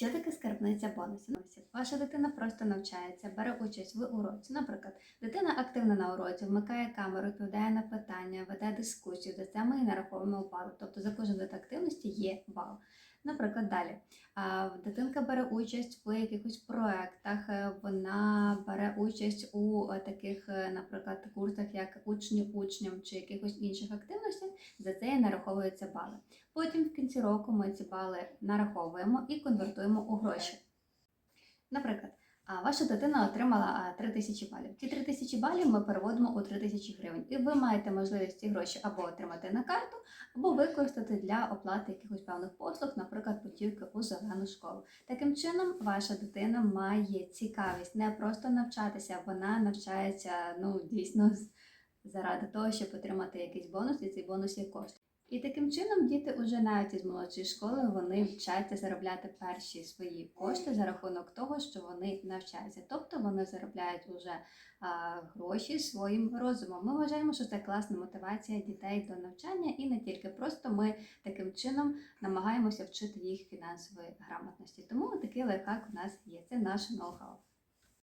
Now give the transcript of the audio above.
Що таке скарбниця бонусів? Ваша дитина просто навчається, бере участь в уроці. Наприклад, дитина активна на уроці, вмикає камеру, відповідає на питання, веде дискусію. За це ми і нараховуємо бали. Тобто за кожен вид активності є бал. Наприклад, далі дитинка бере участь в якихось проєктах, е, вона бере участь у е, таких, е, наприклад, курсах, як учні учням чи якихось інших активностях. За це нараховуються бали. Потім в кінці року ми ці бали нараховуємо і конвертуємо у гроші. Наприклад, ваша дитина отримала 3 тисячі балів. Ці 3 тисячі балів ми переводимо у 3 тисячі гривень. І ви маєте можливість ці гроші або отримати на карту, або використати для оплати якихось певних послуг, наприклад, путівки у зелену школу. Таким чином, ваша дитина має цікавість не просто навчатися, вона навчається ну дійсно заради того, щоб отримати якийсь бонус, і цей бонус є кошти. І таким чином діти вже навіть із молодшої школи вони вчаться заробляти перші свої кошти за рахунок того, що вони навчаються. Тобто вони заробляють вже а, гроші своїм розумом. Ми вважаємо, що це класна мотивація дітей до навчання, і не тільки просто ми таким чином намагаємося вчити їх фінансової грамотності. Тому такий лайфхак у нас є. Це наш ноу-хау.